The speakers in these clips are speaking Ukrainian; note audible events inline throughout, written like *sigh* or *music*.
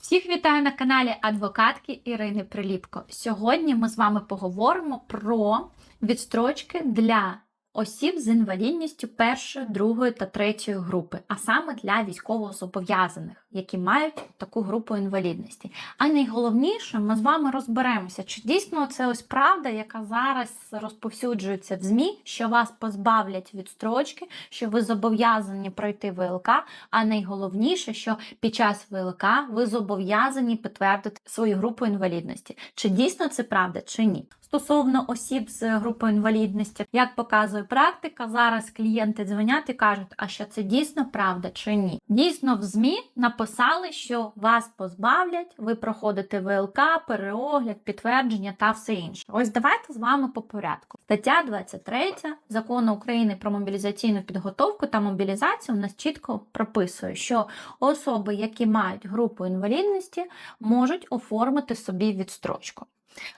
Всіх вітаю на каналі адвокатки Ірини Приліпко. Сьогодні ми з вами поговоримо про відстрочки для осіб з інвалідністю першої, другої та третьої групи, а саме для військовозобов'язаних, які мають таку групу інвалідності. А найголовніше, ми з вами розберемося, чи дійсно це ось правда, яка зараз розповсюджується в ЗМІ, що вас позбавлять відстрочки, що ви зобов'язані пройти ВЛК, а найголовніше, що під час ВЛК ви зобов'язані підтвердити свою групу інвалідності. Чи дійсно це правда, чи ні? Стосовно осіб з групою інвалідності, як показує практика, зараз клієнти дзвонять і кажуть, а що це дійсно правда чи ні. Дійсно, в ЗМІ написали, що вас позбавлять, ви проходите ВЛК, переогляд, підтвердження та все інше. Ось давайте з вами по порядку. Стаття 23 закону України про мобілізаційну підготовку та мобілізацію у нас чітко прописує, що особи, які мають групу інвалідності, можуть оформити собі відстрочку.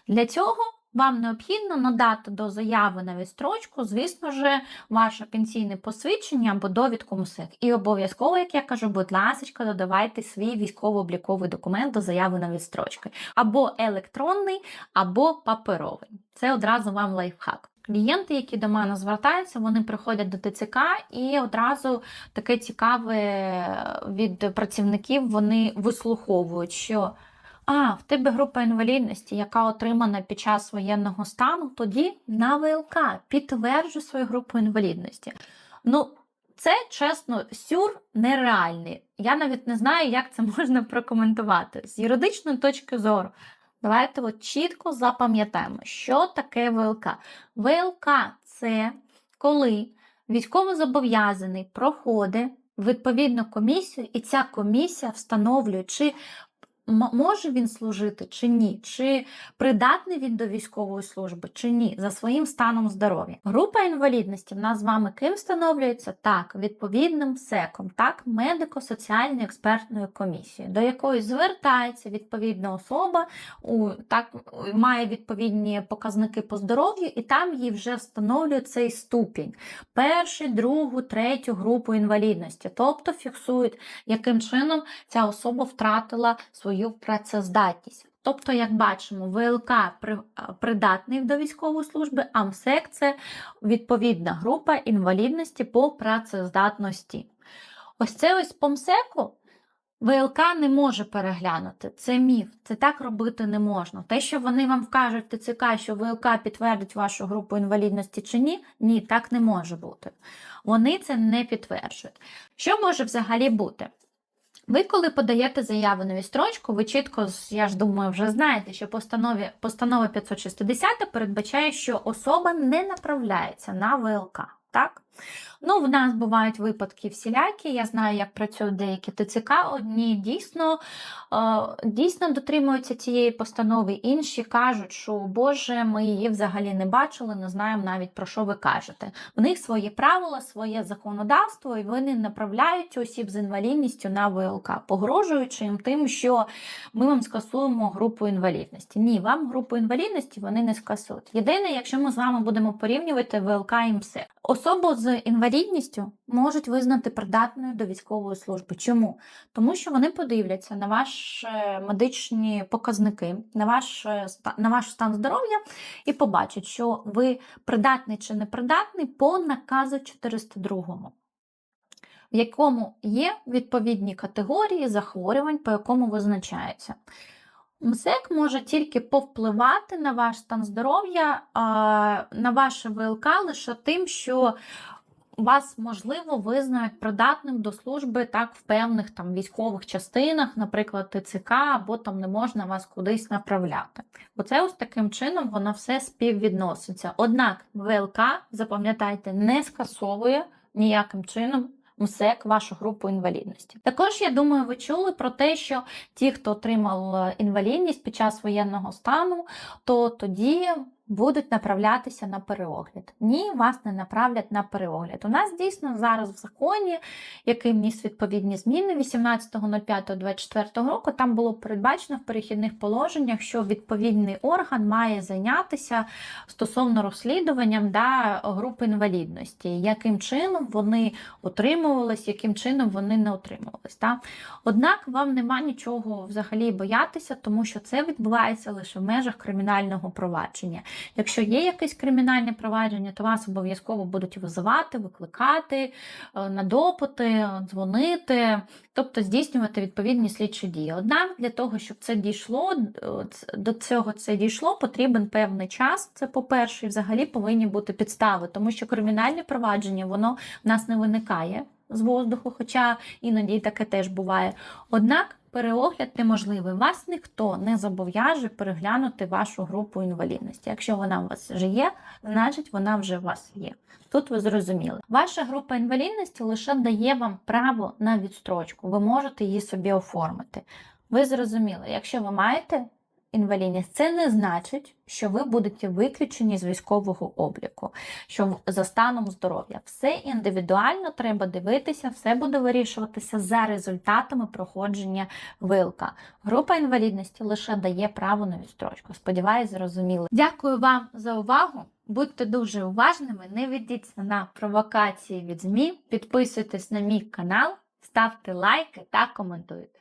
Для цього вам необхідно надати до заяви на відстрочку, звісно ж, ваше пенсійне посвідчення або довідку МСЕК. І обов'язково, як я кажу, будь ласка, додавайте свій військово-обліковий документ до заяви на відстрочки. Або електронний, або паперовий. Це одразу вам лайфхак. Клієнти, які до мене звертаються, вони приходять до ТЦК і одразу таке цікаве від працівників вони вислуховують, що а, в тебе група інвалідності, яка отримана під час воєнного стану, тоді на ВЛК підтверджуй свою групу інвалідності. Ну, це чесно, сюр нереальний. Я навіть не знаю, як це *laughs* можна прокоментувати. З юридичної точки зору, давайте от чітко запам'ятаємо, що таке ВЛК. ВЛК це коли військовозобов'язаний проходить відповідну комісію, і ця комісія встановлює, чи може він служити чи ні, чи придатний він до військової служби, чи ні, за своїм станом здоров'я. Група інвалідності в нас з вами ким встановлюється? Так, відповідним СЕКом, так, медико-соціальною експертною комісією, до якої звертається відповідна особа, у, так, має відповідні показники по здоров'ю, і там їй вже встановлюють цей ступінь. Першу, другу, третю групу інвалідності, тобто фіксують, яким чином ця особа втратила свою працездатність. Тобто, як бачимо, ВЛК придатний до військової служби, а МСЕК це відповідна група інвалідності по працездатності. Ось це ось по МСЕКу ВЛК не може переглянути. Це міф, це так робити не можна. Те, що вони вам вкажуть ТЦК, що ВЛК підтвердить вашу групу інвалідності чи ні, ні, так не може бути. Вони це не підтверджують. Що може взагалі бути? Ви, коли подаєте заяву на вістрочку, ви чітко, я ж думаю, вже знаєте, що постанові, постанова 560 передбачає, що особа не направляється на ВЛК. Так? Ну, в нас бувають випадки всілякі. Я знаю, як працюють деякі ТЦК. Одні дійсно е, дійсно дотримуються цієї постанови, інші кажуть, що Боже, ми її взагалі не бачили, не знаємо навіть про що ви кажете. В них свої правила, своє законодавство, і вони направляють осіб з інвалідністю на ВЛК, погрожуючи їм тим, що ми вам скасуємо групу інвалідності. Ні, вам групу інвалідності вони не скасують. Єдине, якщо ми з вами будемо порівнювати ВЛК і. Особу з інвалідністю можуть визнати придатною до військової служби. Чому? Тому що вони подивляться на ваші медичні показники, на ваш, на ваш стан здоров'я і побачать, що ви придатний чи не придатний по наказу 402 в якому є відповідні категорії захворювань, по якому визначається. МСЕК може тільки повпливати на ваш стан здоров'я, на ваше ВЛК лише тим, що вас, можливо, визнають придатним до служби так в певних там військових частинах, наприклад, ТЦК, або там не можна вас кудись направляти. Оце ось таким чином воно все співвідноситься. Однак ВЛК, запам'ятайте, не скасовує ніяким чином. МСЕК вашу групу інвалідності. Також я думаю, ви чули про те, що ті, хто отримав е, інвалідність під час воєнного стану, то тоді будуть направлятися на переогляд. Ні, вас не направлять на переогляд. У нас дійсно зараз в законі, який вніс відповідні зміни 18.05.24 року, там було передбачено в перехідних положеннях, що відповідний орган має зайнятися стосовно розслідуванням да, групи інвалідності, яким чином вони отримувались, яким чином вони не отримувались. Да? Однак вам нема нічого взагалі боятися, тому що це відбувається лише в межах кримінального провадження. Якщо є якесь кримінальне провадження, то вас обов'язково будуть визивати, викликати е, на допити, дзвонити, тобто здійснювати відповідні слідчі дії. Однак для того, щоб це дійшло, е, до цього це дійшло, потрібен певний час. Це по-перше, і взагалі повинні бути підстави, тому що кримінальне провадження воно в нас не виникає з воздуху, хоча іноді таке теж буває. Однак переогляд неможливий. Вас ніхто не зобов'яже переглянути вашу групу інвалідності. Якщо вона у вас вже є, значить вона вже у вас є. Тут ви зрозуміли. Ваша група інвалідності лише дає вам право на відстрочку. Ви можете її собі оформити. Ви зрозуміли, якщо ви маєте інвалідність, це не значить, що ви будете виключені з військового обліку, що за станом здоров'я. Все індивідуально треба дивитися, все буде вирішуватися за результатами проходження вилка. Група інвалідності лише дає право на відстрочку. Сподіваюсь, зрозуміли. Дякую вам за увагу. Будьте дуже уважними, не ведіться на провокації від ЗМІ, підписуйтесь на мій канал, ставте лайки та коментуйте.